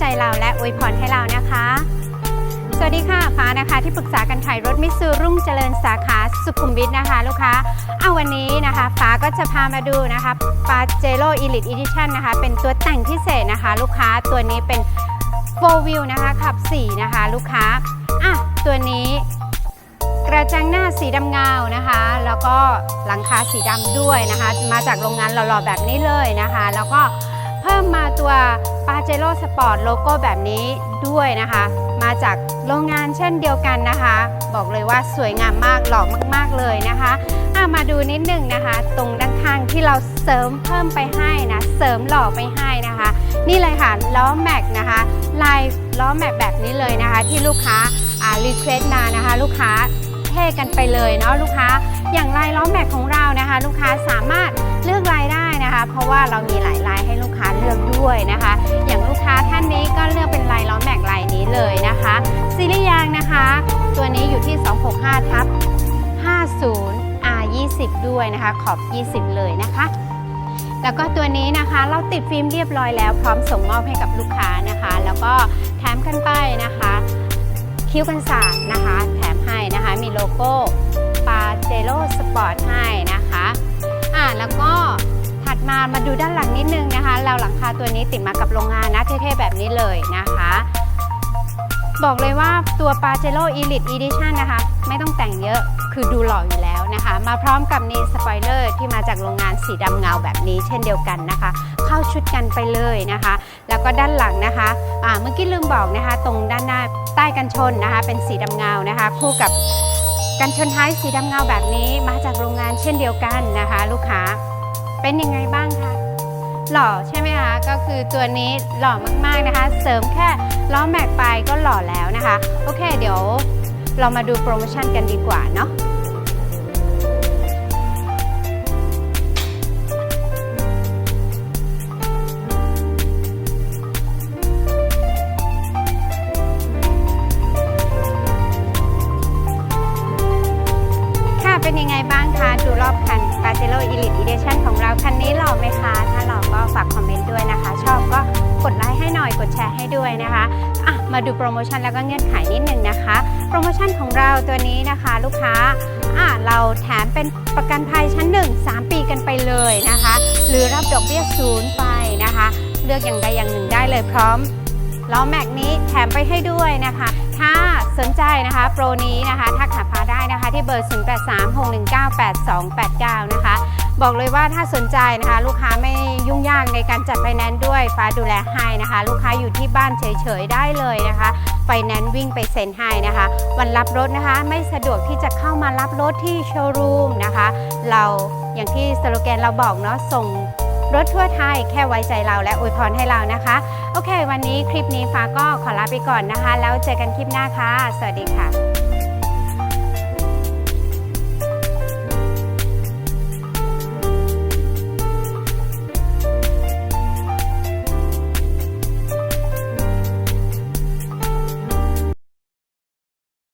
ใจเราและอวยพรให้เรานะคะ สวัสดีค่ะฟ้านะคะ ที่ปรึกษาการขายรถมิสูรุ่งเจริญสาขาสุขุมวิทนะคะลูกค้าเอาวันนี้นะคะฟ้าก็จะพามาดูนะคะปาเจโร่อีลิทอีดิชั่นนะคะ เป็นตัวแต่งพิเศษนะคะ ลูกค้าตัวนี้เป็นโฟวิวนะคะขับ4นะคะ ลูกค้าอะตัวนี้กระจังหน้าสีดำเงานะคะ แล้วก็หลังคาสีดำด้วยนะคะ มาจากโรงงานหล่อๆแบบนี้เลยนะคะ แล้วก็ เพิ่มมาตัวปาเจโ o สปอร์ตโลโก้แบบนี้ด้วยนะคะ มาจากโรงงานเช่นเดียวกันนะคะ บอกเลยว่าสวยงามมากหล่อมากๆเลยนะคะะมาดูนิดหนึ่งนะคะ ตรงด้านข้างที่เราเสริมเพิ่มไปให้นะ เสริมหล่อไปให้นะคะ นี่เลยค่ะล้อแม็กนะคะลายล้อแม็กแบบนี้เลยนะคะ ที่ลูกค้าอ่ารีเควสต์มานะคะ ลูกค้าเท่กันไปเลยเนาะลูกค้าอย่างลายล้อแม็กของเรานะคะ ลูกค้าสามารถ เลือกลายได้นะคะ เพราะว่าเรามีหลายลายให้ลูกค้าเลือกด้วยนะคะ อย่างลูกค้าท่านนี้ก็เลือกเป็นลายล้อแม็กลายนี้เลยนะคะซีรีส์ยางนะคะ ตัวนี้อยู่ที่ 265ทับ50 R 20ด้วยนะคะ ขอบ 20 เลยนะคะ แล้วก็ตัวนี้นะคะเราติดฟิล์มเรียบร้อยแล้ว พร้อมส่งมอบให้กับลูกค้านะคะ แล้วก็แถมกันไปนะคะ คิ้วกันศาสตร์นะคะ แถมให้นะคะ มีโลโก้ปาเจโ o สปอร์ตให้นะคะ แล้วก็ถัดมามาดูด้านหลังนิดนึงนะคะ เราหลังคาตัวนี้ติดมากับโรงงานนะเท่ๆแบบนี้เลยนะคะ บอกเลยว่าตัวปาเจโ o Elite Edition นะคะ ไม่ต้องแต่งเยอะคือดูหล่ออยู่แล้วนะคะ มาพร้อมกับนี่สปอยเลอร์ที่มาจากโรงงานสีดำเงาแบบนี้ เช่นเดียวกันนะคะ เข้าชุดกันไปเลยนะคะ แล้วก็ด้านหลังนะคะเมื่อกี้ลืมบอกนะคะ ตรงด้านหน้าใต้กันชนนะคะ เป็นสีดำเงานะคะ คู่กับ กันชนท้ายสีดำเงาแบบนี้มาจากโรงงานเช่นเดียวกันนะคะ ลูกค้าเป็นยังไงบ้างคะหล่อใช่ไหมคะก็คือตัวนี้หล่อมากๆนะคะ เสริมแค่ล้อแม็กไปก็หล่อแล้วนะคะ โอเค เดี๋ยวเรามาดูโปรโมชั่นกันดีกว่าเนาะค่ะ คัน p a j e r o Elite Edition ของเราคันนี้หล่อไหมคะ ถ้าหล่อก็ฝากคอมเมนต์ด้วยนะคะ ชอบก็กดไลค์ให้หน่อยกดแชร์ให้ด้วยนะคะอะมาดูโปรโมชั่นแล้วก็เงื่อนไขนิดนึงนะคะ โปรโมชั่นของเราตัวนี้นะคะลูกค้าอะเราแถมเป็นประกันภัยชั้น 1 3 ปีกันไปเลยนะคะ หรือรับดอกเบี้ยศูนย์ไปนะคะ เลือกอย่างใดอย่างหนึ่งได้เลยพร้อมล้อแม็กนี้แถมไปให้ด้วยนะคะ ถ้าสนใจนะคะโปรนี้นะคะทักหาฟ้าได้นะคะที่เบอร์ 0836198289 นะคะ บอกเลยว่าถ้าสนใจนะคะ ลูกค้าไม่ยุ่งยากในการจัดไฟแนนซ์ด้วยฟ้าดูแลให้นะคะ ลูกค้าอยู่ที่บ้านเฉยๆได้เลยนะคะไฟแนนซ์วิ่งไปเซ็นให้นะคะ วันรับรถนะคะ ไม่สะดวกที่จะเข้ามารับรถที่โชว์รูมนะคะ เราอย่างที่สโลแกนเราบอกเนาะส่ง รถทั่วไทยแค่ไว้ใจเราและอวยพรให้เรานะคะ โอเค วันนี้คลิปนี้ฟ้าก็ขอลาไปก่อนนะคะ แล้วเจอกันคลิปหน้าค่ะ สวัสดีค่ะ